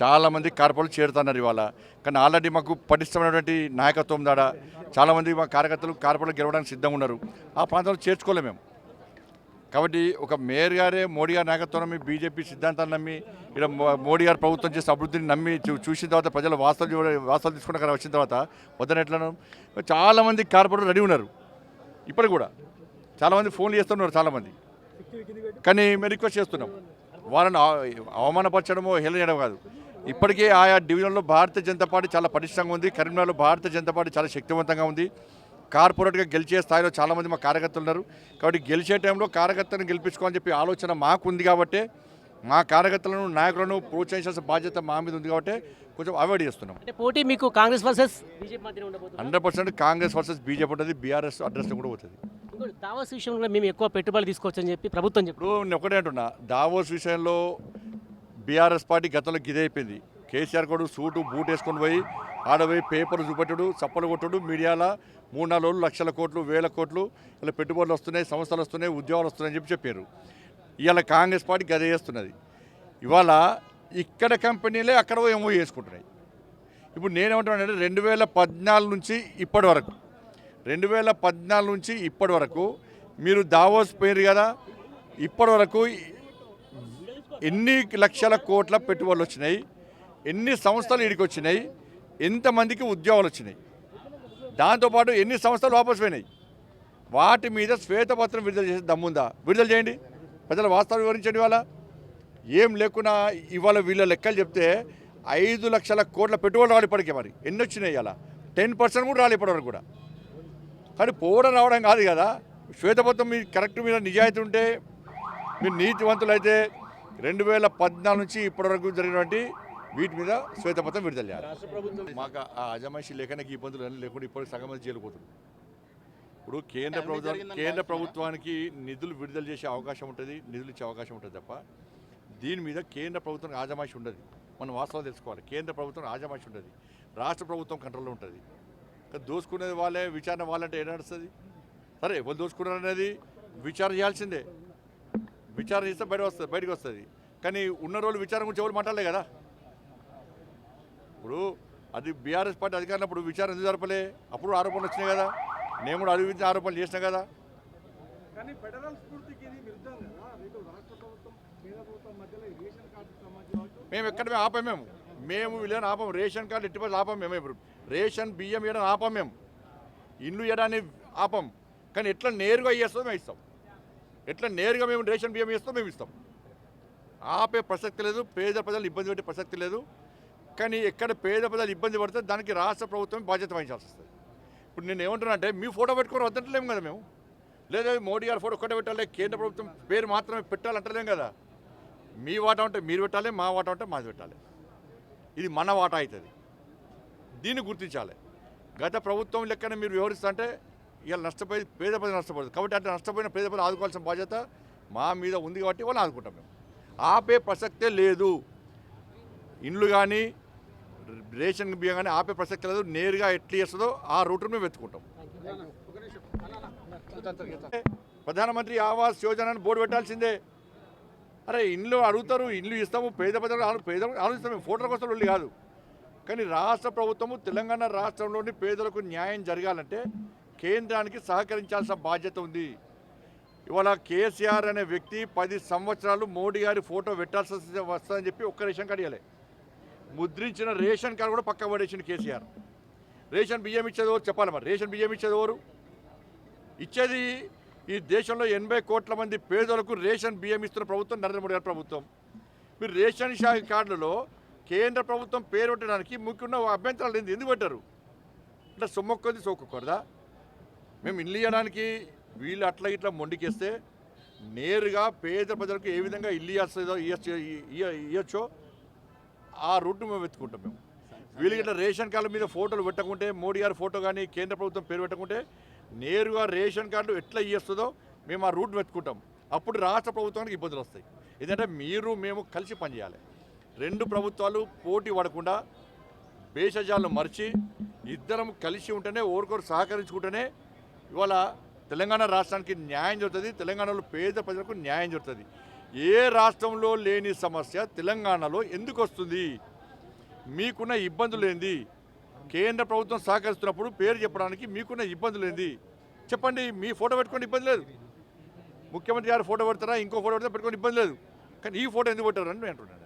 చాలామంది కార్పొరేట్లు చేరుతున్నారు ఇవాళ. కానీ ఆల్రెడీ మాకు పటిష్టమైనటువంటి నాయకత్వం దాడ చాలామంది మా కార్యకర్తలు కార్పొరేట్లు గెలవడానికి సిద్ధంగా ఉన్నారు. ఆ ప్రాంతంలో చేర్చుకోలేము మేము. కాబట్టి ఒక మేయర్ గారే మోడీ గారి నాయకత్వం నమ్మి బీజేపీ సిద్ధాంతాలు నమ్మి ఇక్కడ మోడీ గారు ప్రభుత్వం చేసే అభివృద్ధిని నమ్మి చూసిన తర్వాత ప్రజలు వాస్తవాలు వాస్తవాలు తీసుకున్న వచ్చిన తర్వాత వద్దనెట్లను చాలామంది కార్పొరేట్లు రెడీ ఉన్నారు. ఇప్పటికి కూడా చాలామంది ఫోన్లు చేస్తున్నారు చాలామంది. కానీ మేము రిక్వెస్ట్ చేస్తున్నాం. వాళ్ళని అవమానపరచడమో హేళన చేయడం కాదు. ఇప్పటికే ఆయా డివిజన్లో భారతీయ జనతా పార్టీ చాలా పటిష్టంగా ఉంది. కరీంనగర్లో భారతీయ జనతా పార్టీ చాలా శక్తివంతంగా ఉంది. కార్పొరేట్గా గెలిచే స్థాయిలో చాలామంది మా కార్యకర్తలు ఉన్నారు. కాబట్టి గెలిచే టైంలో కార్యకర్తలను గెలిపించుకోవాలని చెప్పి ఆలోచన మాకు ఉంది కాబట్టి మా కార్యకర్తలను నాయకులను ప్రోత్సహించాల్సిన బాధ్యత మా మీద ఉంది కాబట్టి కొంచెం అవాయిడ్ చేస్తున్నాం. అంటే పోటీ మీకు Congress versus hundred percent Congress versus BJP ఉంటుంది బీఆర్ఎస్ అడ్రస్ కూడా పోతుంది. దావాస్ విషయంలో మేము ఎక్కువ పెట్టుబడులు తీసుకోవచ్చని చెప్పి ప్రభుత్వం చెప్పి ఒకటే అంటున్నా దావోస్ విషయంలో బీఆర్ఎస్ పార్టీ గతంలో గిదే అయిపోయింది కేసీఆర్ కూడా సూటు బూట్ వేసుకొని పోయి ఆడపోయి పేపర్లు చూపెట్టుడు చప్పలు కొట్టుడు మీడియాలో మూడు నాలుగు రోజులు లక్షల కోట్లు వేల కోట్లు ఇలా పెట్టుబడులు వస్తున్నాయి సంస్థలు వస్తున్నాయి ఉద్యోగాలు వస్తున్నాయని చెప్పి చెప్పారు. ఇవాళ కాంగ్రెస్ పార్టీ గదే చేస్తున్నది. ఇవాళ ఇక్కడ కంపెనీలే అక్కడ పోయి ఏమో చేసుకుంటున్నాయి. ఇప్పుడు నేనేమంటున్నానంటే రెండు వేల పద్నాలుగు నుంచి ఇప్పటి వరకు రెండు వేల పద్నాలుగు నుంచి ఇప్పటి వరకు మీరు దావోస్ పోయారు కదా ఇప్పటి వరకు ఎన్ని లక్షల కోట్ల పెట్టుబడులు వచ్చినాయి ఎన్ని సంస్థలు ఇడికి వచ్చినాయి ఎంతమందికి ఉద్యోగాలు వచ్చినాయి. దాంతోపాటు ఎన్ని సంస్థలు వాపసు పోయినాయి. వాటి మీద శ్వేతపత్రం విడుదల చేసే దమ్ముందా? విడుదల చేయండి. ప్రజల వాస్తవం వివరించండి ఇవాళ. ఏం లేకున్నా ఇవాళ వీళ్ళ లెక్కలు చెప్తే ఐదు లక్షల కోట్ల పెట్టుబడులు రావాలి ఇప్పటికే మరి. ఎన్ని వచ్చినాయి అలా టెన్ పర్సెంట్ కూడా రాలి ఇప్పటివరకు కూడా. కానీ పోవడం రావడం కాదు కదా. శ్వేతపత్రం మీ కరెక్ట్ మీద నిజాయితీ ఉంటే మీరు నీతివంతులు అయితే రెండు వేల పద్నాలుగు నుంచి ఇప్పటివరకు జరిగినటువంటి వీటి మీద శ్వేతపత్రం విడుదల చేయాలి. మాకు ఆ అజమాయిషి లేకనే ఈ ఇబ్బందులు అన్నీ లేకుండా ఇప్పటికి సగం మంది జైలుపోతుంది ఇప్పుడు కేంద్ర ప్రభుత్వం కేంద్ర ప్రభుత్వానికి నిధులు విడుదల చేసే అవకాశం ఉంటుంది నిధులు ఇచ్చే అవకాశం ఉంటుంది తప్ప దీని మీద కేంద్ర ప్రభుత్వం ఆజమాయిషి ఉండదు. మనం వాస్తవాలు తెలుసుకోవాలి. కేంద్ర ప్రభుత్వం ఆజమాయిషి ఉండదు. రాష్ట్ర ప్రభుత్వం కంట్రోల్లో ఉంటుంది. కానీ దోసుకునేది వాళ్ళే విచారణ వాళ్ళంటే ఏం నడుస్తుంది? సరే ఎవరు దోసుకున్నారు అనేది విచారణ చేయాల్సిందే. విచారణ చేస్తే బయట వస్తుంది బయటకు వస్తుంది. కానీ ఉన్న రోజులు విచారణ గురించి ఎవరు మాట్లాడలే కదా. ఇప్పుడు అది బీఆర్ఎస్ పార్టీ అధికారంలో అప్పుడు విచారణ ఎందుకు జరపలే? అప్పుడు ఆరోపణలు వచ్చినాయి కదా. నేను కూడా అభివృద్ధి ఆరోపణలు చేసిన కదా. కానీ ఫెడరల్ స్ఫూర్తికి మేము ఎక్కడ మేము ఆపాం మేము. మేము వీళ్ళని ఆపం. రేషన్ కార్డు ఎట్టి పరిస్థితుల్లో ఆపం మేము ఇప్పుడు. రేషన్ బియ్యం ఇవ్వడం ఆపం మేము. ఇండ్లు ఇవ్వడాన్ని ఆపం. కానీ ఎట్లా నేరుగా ఇస్తామో మేము ఇస్తాం. ఎట్లా నేరుగా మేము రేషన్ బియ్యం ఇస్తాం మేము ఇస్తాం. ఆపే ప్రసక్తి లేదు పేద ప్రజలు ఇబ్బంది పెట్టే ప్రసక్తి లేదు. కానీ ఎక్కడ పేద ప్రజలు ఇబ్బంది పడితే దానికి రాష్ట్ర ప్రభుత్వం బాధ్యత వహించాల్సి వస్తుంది ఇప్పుడు నేను ఏమంటున్నా అంటే మీ ఫోటో పెట్టుకొని వద్దంటలేము కదా మేము? లేదా మోడీ గారి ఫోటో ఒక్కటే పెట్టాలి కేంద్ర ప్రభుత్వం పేరు మాత్రమే పెట్టాలంటలేం కదా? మీ వాటా ఉంటే మీరు పెట్టాలి మా వాటా ఉంటే మాది పెట్టాలి. ఇది మన వాటా అవుతుంది. దీన్ని గుర్తించాలి. గత ప్రభుత్వం లెక్కన మీరు వివరిస్తుంటే ఇవాళ నష్టపోయి పేద ప్రజలు నష్టపోతుంది కాబట్టి అంటే నష్టపోయిన పేద ప్రజలు ఆదుకోవాల్సిన బాధ్యత మా మీద ఉంది కాబట్టి వాళ్ళు ఆదుకుంటాం మేము. ఆపే ప్రసక్తే లేదు. ఇండ్లు కానీ రేషన్ బియ్యం కానీ ఆపే ప్రసక్తి లేదు. నేరుగా ఎట్లా చేస్తుందో ఆ రూట్ను మేము వెతుకుంటాం ప్రధానమంత్రి ఆవాస్ యోజన అని బోర్డు పెట్టాల్సిందే. అరే ఇండ్లు అడుగుతారు ఇండ్లు ఇస్తాము పేద ప్రజలు ఆలో- పేద ఆలోచిస్తాము ఫోటోల కోసం వెళ్ళి కాదు. కానీ రాష్ట్ర ప్రభుత్వము తెలంగాణ రాష్ట్రంలోని పేదలకు న్యాయం జరగాలంటే కేంద్రానికి సహకరించాల్సిన బాధ్యత ఉంది. ఇవాళ కేసీఆర్ అనే వ్యక్తి పది సంవత్సరాలు మోడీ గారి ఫోటో పెట్టాల్సి వస్తుందని చెప్పి ఒక్క రేషన్ కార్డు ఇవ్వలే ముద్రించిన రేషన్ కార్డు కూడా పక్క పడేసింది కేసీఆర్. రేషన్ బియ్యం ఇచ్చేది చెప్పాలి మరి. రేషన్ బియ్యం ఇచ్చేది ఇచ్చేది ఈ దేశంలో ఎనభై కోట్ల మంది పేదలకు రేషన్ బియ్యం ఇస్తున్న ప్రభుత్వం నరేంద్ర మోడీ గారి ప్రభుత్వం. మీరు రేషన్ షా కార్డులలో కేంద్ర ప్రభుత్వం పేరు పెట్టడానికి ముఖ్యమైన అభ్యంతరాలు ఎందుకు పెట్టారు? అంటే సొమ్మొక్కొంది సోకొకూడదా మేము ఇల్లు ఇవ్వడానికి వీళ్ళు అట్లా ఇట్లా మొండికేస్తే నేరుగా పేద ప్రజలకు ఏ విధంగా ఇల్లు ఇవ్వస్తుందో ఇవ్వచ్చు ఇవ్వచ్చో ఆ రూట్ను మేము వెతుకుంటాం మేము. వీళ్ళకి ఇట్లా రేషన్ కార్డుల మీద ఫోటోలు పెట్టకుంటే మోడీ గారి ఫోటో కానీ కేంద్ర ప్రభుత్వం పేరు పెట్టకుంటే నేరుగా రేషన్ కార్డు ఎట్లా ఇస్తుందో మేము ఆ రూట్ వెతుకుంటాం అప్పుడు రాష్ట్ర ప్రభుత్వానికి ఇబ్బందులు వస్తాయి. ఎందుకంటే మీరు మేము కలిసి పనిచేయాలి రెండు ప్రభుత్వాలు పోటీ పడకుండా భేషజాలను మర్చి ఇద్దరం కలిసి ఉంటేనే ఓరికొరు సహకరించుకుంటేనే ఇవాళ తెలంగాణ రాష్ట్రానికి న్యాయం జరుగుతుంది తెలంగాణలో పేద ప్రజలకు న్యాయం జరుగుతుంది. ఏ రాష్ట్రంలో లేని సమస్య తెలంగాణలో ఎందుకు వస్తుంది? మీకున్న ఇబ్బందులు ఏంది? కేంద్ర ప్రభుత్వం సహకరిస్తున్నప్పుడు పేరు చెప్పడానికి మీకున్న ఇబ్బందులు ఏంది? చెప్పండి మీ ఫోటో పెట్టుకోండి ఇబ్బంది లేదు. ముఖ్యమంత్రి గారు ఫోటో పెడతారా? ఇంకో ఫోటో పెడతారా పెట్టుకోండి ఇబ్బంది లేదు. కానీ ఈ ఫోటో ఎందుకు పెట్టారని నేను అంటున్నాను.